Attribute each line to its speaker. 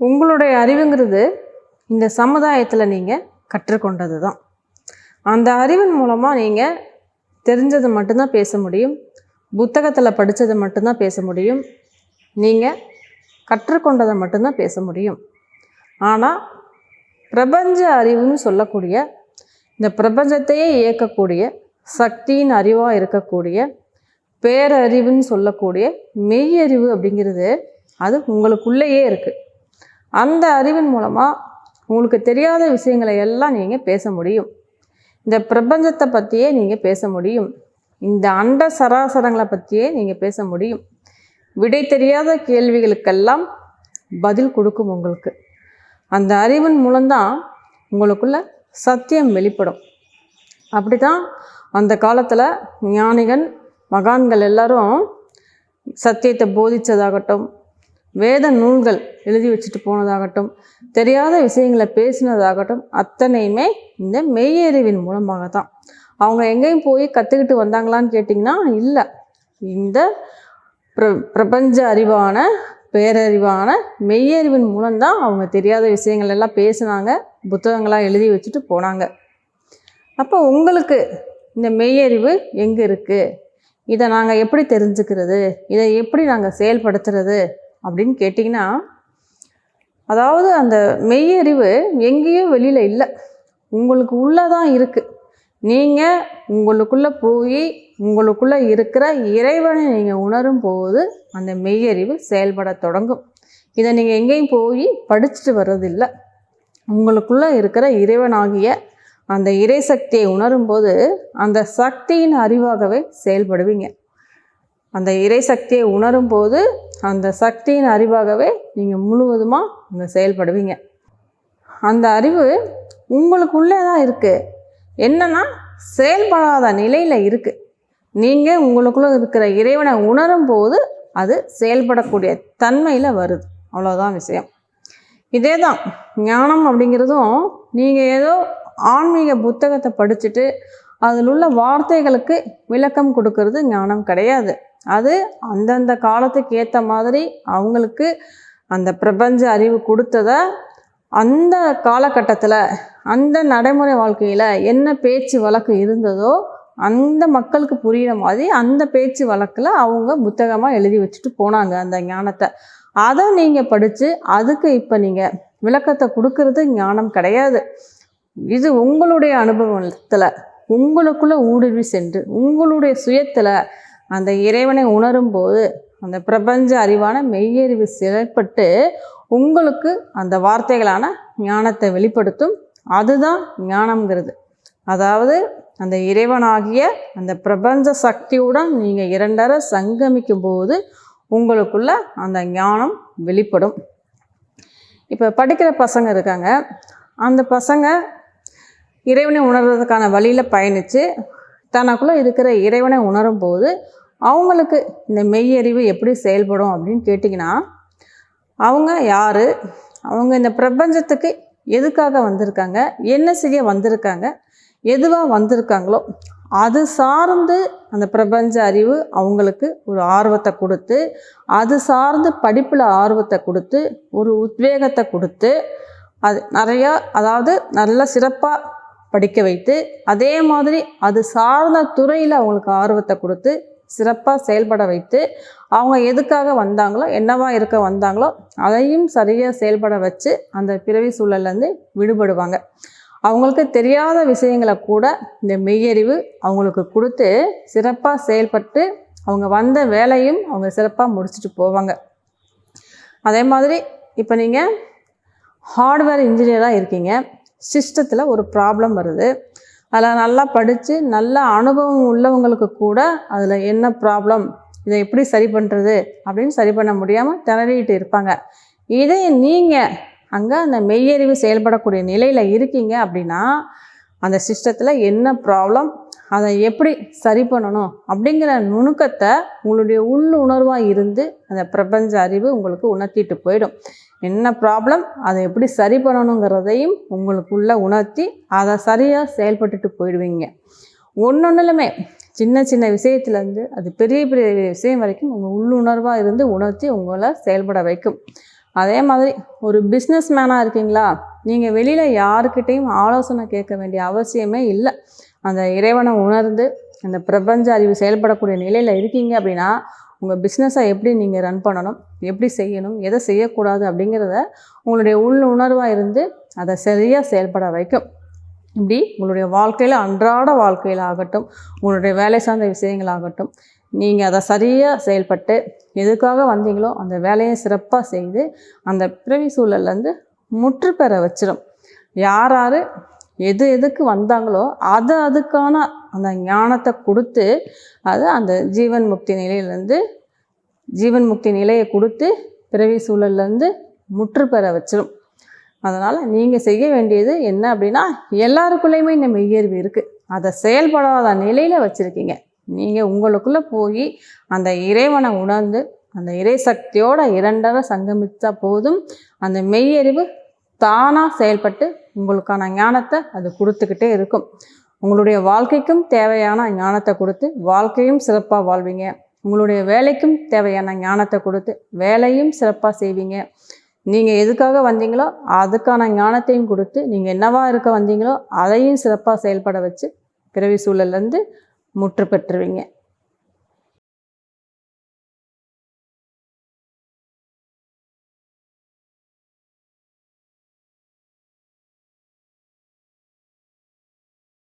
Speaker 1: உங்களுடைய அறிவுங்கிறது இந்த சமுதாயத்தில் நீங்கள் கற்றுக்கொண்டது தான் அந்த அறிவின் மூலமாக நீங்கள் தெரிஞ்சதை மட்டும்தான் பேச முடியும். புத்தகத்தில் படித்ததை மட்டும்தான் பேச முடியும். நீங்கள் கற்றுக்கொண்டதை மட்டும்தான் பேச முடியும். ஆனால் பிரபஞ்ச அறிவுன்னு சொல்லக்கூடிய இந்த பிரபஞ்சத்தையே இயக்கக்கூடிய சக்தியின் அறிவாக இருக்கக்கூடிய பேரறிவுன்னு சொல்லக்கூடிய மெய்யறிவு அப்படிங்கிறது அது உங்களுக்குள்ளேயே இருக்குது அந்த அறிவின் மூலமாக உங்களுக்கு தெரியாத விஷயங்களை எல்லாம் நீங்கள் பேச முடியும். இந்த பிரபஞ்சத்தை பற்றியே நீங்கள் பேச முடியும். இந்த அண்ட சராசரங்களை பற்றியே நீங்கள் பேச முடியும். விடை தெரியாத கேள்விகளுக்கெல்லாம் பதில் கொடுக்கும் உங்களுக்கு. அந்த அறிவின் மூலம்தான் உங்களுக்குள்ள சத்தியம் வெளிப்படும். அப்படி தான் அந்த காலத்தில் ஞானிகள் மகான்கள் எல்லாரும் சத்தியத்தை போதித்ததாகட்டும் வேத நூல்கள் எழுதி வச்சுட்டு போனதாகட்டும் தெரியாத விஷயங்களை பேசினதாகட்டும் அத்தனையுமே இந்த மெய்யறிவின் மூலமாக தான் அவங்க எங்கேயும் போய் கற்றுக்கிட்டு வந்தாங்களான்னு கேட்டிங்கன்னா இல்லை. இந்த பிர பிரபஞ்ச அறிவான பேரறிவான மெய்யறிவின் மூலம்தான் அவங்க தெரியாத விஷயங்கள் எல்லாம் பேசினாங்க புத்தகங்களாக எழுதி வச்சுட்டு போனாங்க. அப்போ உங்களுக்கு இந்த மெய்யறிவு எங்கே இருக்குது இதை நாங்கள் எப்படி தெரிஞ்சுக்கிறது? இதை எப்படி நாங்கள் செயல்படுத்துறது? அப்படின்னு கேட்டிங்கன்னா அதாவது அந்த மெய்யறிவு எங்கேயும் வெளியில் இல்லை. உங்களுக்கு உள்ளே தான் இருக்குது நீங்கள் உங்களுக்குள்ளே போய் உங்களுக்குள்ளே இருக்கிற இறைவனை நீங்கள் உணரும் போது அந்த மெய்யறிவு செயல்பட தொடங்கும். இதை நீங்கள் எங்கேயும் போய் படிச்சுட்டு வர்றதில்லை. உங்களுக்குள்ளே இருக்கிற இறைவனாகிய அந்த இறை சக்தியை உணரும்போது அந்த சக்தியின் அறிவாகவே செயல்படுவீங்க. அந்த இறை சக்தியை உணரும் போது அந்த சக்தியின் அறிவாகவே நீங்கள் முழுவதுமாக அங்கே செயல்படுவீங்க. அந்த அறிவு உங்களுக்குள்ளே தான் இருக்குது என்னென்னா செயல்படாத நிலையில் இருக்குது நீங்கள் உங்களுக்குள்ளே இருக்கிற இறைவனை உணரும் போது அது செயல்படக்கூடிய தன்மையில் வருது. அவ்வளோதான் விஷயம். இதே தான் ஞானம் அப்படிங்கிறதும் நீங்கள் ஏதோ ஆன்மீக புத்தகத்தை படிச்சுட்டு அதில் உள்ள வார்த்தைகளுக்கு விளக்கம் கொடுக்கறது ஞானம் கிடையாது. அது அந்தந்த காலத்துக்கு ஏற்ற மாதிரி அவங்களுக்கு அந்த பிரபஞ்ச அறிவு கொடுத்ததை அந்த காலகட்டத்தில் அந்த நடைமுறை வாழ்க்கையில் என்ன பேச்சு வழக்கு இருந்ததோ அந்த மக்களுக்கு புரிகிற மாதிரி அந்த பேச்சு வழக்கில் அவங்க புத்தகமாக எழுதி வச்சுட்டு போனாங்க அந்த ஞானத்தை. அதை நீங்கள் படித்து அதுக்கு இப்போ நீங்கள் விளக்கத்தை கொடுக்கறது ஞானம் கிடையாது. இது உங்களுடைய அனுபவத்தில் உங்களுக்குள்ளே ஊடுருவி சென்று உங்களுடைய சுயத்தில் அந்த இறைவனை உணரும் போது அந்த பிரபஞ்ச அறிவான மெய்யறிவு செயல்பட்டு உங்களுக்கு அந்த வார்த்தைகளான ஞானத்தை வெளிப்படுத்தும். அதுதான் ஞானம்ங்கிறது. அதாவது அந்த இறைவனாகிய அந்த பிரபஞ்ச சக்தியுடன் நீங்கள் இரண்டரை சங்கமிக்கும் போது உங்களுக்குள்ள அந்த ஞானம் வெளிப்படும். இப்போ படிக்கிற பசங்க இருக்காங்க. அந்த பசங்க இறைவனை உணர்றதுக்கான வழியில் பயணித்து தனக்குள்ளே இருக்கிற இறைவனை உணரும் போது அவங்களுக்கு இந்த மெய்யறிவு எப்படி செயல்படும் அப்படின்னு கேட்டிங்கன்னா அவங்க யார்? அவங்க இந்த பிரபஞ்சத்துக்கு எதுக்காக வந்திருக்காங்க? என்ன செய்ய வந்திருக்காங்க? எதுவாக வந்திருக்காங்களோ அது சார்ந்து அந்த பிரபஞ்ச அறிவு அவங்களுக்கு ஒரு ஆர்வத்தை கொடுத்து அது சார்ந்து படிப்பில் ஆர்வத்தை கொடுத்து ஒரு உத்வேகத்தை கொடுத்து அது நிறையா அதாவது நல்ல சிறப்பாக படிக்க வைத்து அதே மாதிரி அது சார்ந்த துறையில் அவங்களுக்கு ஆர்வத்தை கொடுத்து சிறப்பாக செயல்பட வைத்து அவங்க எதுக்காக வந்தாங்களோ என்னவா இருக்க வந்தாங்களோ அதையும் சரியாக செயல்பட வச்சு அந்த பிறவி சூழல்லேருந்து விடுபடுவாங்க. அவங்களுக்கு தெரியாத விஷயங்களை கூட இந்த மெய்யறிவு அவங்களுக்கு கொடுத்து சிறப்பாக செயல்பட்டு அவங்க வந்த வேலையும் அவங்க சிறப்பாக முடிச்சுட்டு போவாங்க. அதே மாதிரி இப்போ நீங்கள் ஹார்ட்வேர் இன்ஜினியராக இருக்கீங்க. சிஸ்டத்தில் ஒரு ப்ராப்ளம் வருது. அதில் நல்லா படித்து நல்ல அனுபவம் உள்ளவங்களுக்கு கூட அதில் என்ன ப்ராப்ளம் இதை எப்படி சரி பண்ணுறது அப்படின்னு சரி பண்ண முடியாமல் திணறிட்டு இருப்பாங்க. இதே நீங்கள் அங்கே அந்த மெய்யறிவு செயல்படக்கூடிய நிலையில் இருக்கீங்க அப்படின்னா அந்த சிஸ்டத்தில் என்ன ப்ராப்ளம் அதை எப்படி சரி பண்ணணும் அப்படிங்கிற நுணுக்கத்தை உங்களுடைய உள்ளுணர்வாக இருந்து அந்த பிரபஞ்ச அறிவு உங்களுக்கு உணர்த்திட்டு போயிடும். என்ன ப்ராப்ளம் அதை எப்படி சரி பண்ணணுங்கிறதையும் உங்களுக்குள்ள உணர்த்தி அதை சரியாக செயல்பட்டுட்டு போயிடுவீங்க. ஒன்று ஒன்றுலுமே சின்ன சின்ன விஷயத்துலேருந்து அது பெரிய பெரிய விஷயம் வரைக்கும் உங்கள் உள்ளுணர்வாக இருந்து உணர்த்தி உங்களை செயல்பட வைக்கும். அதே மாதிரி ஒரு பிஸ்னஸ் மேனாக இருக்கீங்களா? நீங்கள் வெளியில் யாருக்கிட்டேயும் ஆலோசனை கேட்க வேண்டிய அவசியமே இல்லை. அந்த இறைவனை உணர்ந்து அந்த பிரபஞ்ச அறிவு செயல்படக்கூடிய நிலையில் இருக்கீங்க அப்படின்னா உங்கள் பிஸ்னஸை எப்படி நீங்கள் ரன் பண்ணணும் எப்படி செய்யணும் எதை செய்யக்கூடாது அப்படிங்கிறத உங்களுடைய உள் உணர்வாக இருந்து அதை சரியாக செயல்பட வைக்கும். இப்படி உங்களுடைய வாழ்க்கையில் அன்றாட வாழ்க்கையில் ஆகட்டும் உங்களுடைய வேலை சார்ந்த விஷயங்களாகட்டும் நீங்கள் அதை சரியாக செயல்பட்டு எதுக்காக வந்தீங்களோ அந்த வேலையை சிறப்பாக செய்து அந்த பிறவி சூழல்லேருந்து முற்று பெற வச்சிடும் யார் யார் எது எதுக்கு வந்தாங்களோ அதை அதுக்கான அந்த ஞானத்தை கொடுத்து அது அந்த ஜீவன் முக்தி நிலையிலேருந்து ஜீவன் முக்தி நிலையை கொடுத்து பிறவி சூழல்லேருந்து முற்று பெற வச்சிடும் அதனால் நீங்கள் செய்ய வேண்டியது என்ன அப்படின்னா எல்லாருக்குள்ளேயுமே இந்த மெய்யறிவு இருக்குது அதை செயல்படாத நிலையில் வச்சுருக்கீங்க. நீங்கள் உங்களுக்குள்ளே போய் அந்த இறைவனை உணர்ந்து அந்த இறை சக்தியோட இரண்டரை சங்கமித்தா போதும் அந்த மெய்யறிவு தானாக செயல்பட்டு உங்களுக்கான ஞானத்தை அது கொடுத்துக்கிட்டே இருக்கும். உங்களுடைய வாழ்க்கைக்கும் தேவையான ஞானத்தை கொடுத்து வாழ்க்கையும் சிறப்பாக வாழ்வீங்க. உங்களுடைய வேலைக்கும் தேவையான ஞானத்தை கொடுத்து வேலையும் சிறப்பாக செய்வீங்க. நீங்கள் எதுக்காக வந்தீங்களோ அதுக்கான ஞானத்தையும் கொடுத்து நீங்கள் என்னவா இருக்க வந்தீங்களோ அதையும் சிறப்பாக செயல்பட வச்சு பிறவி சூழல்லேருந்து முற்று பெற்றுவீங்க.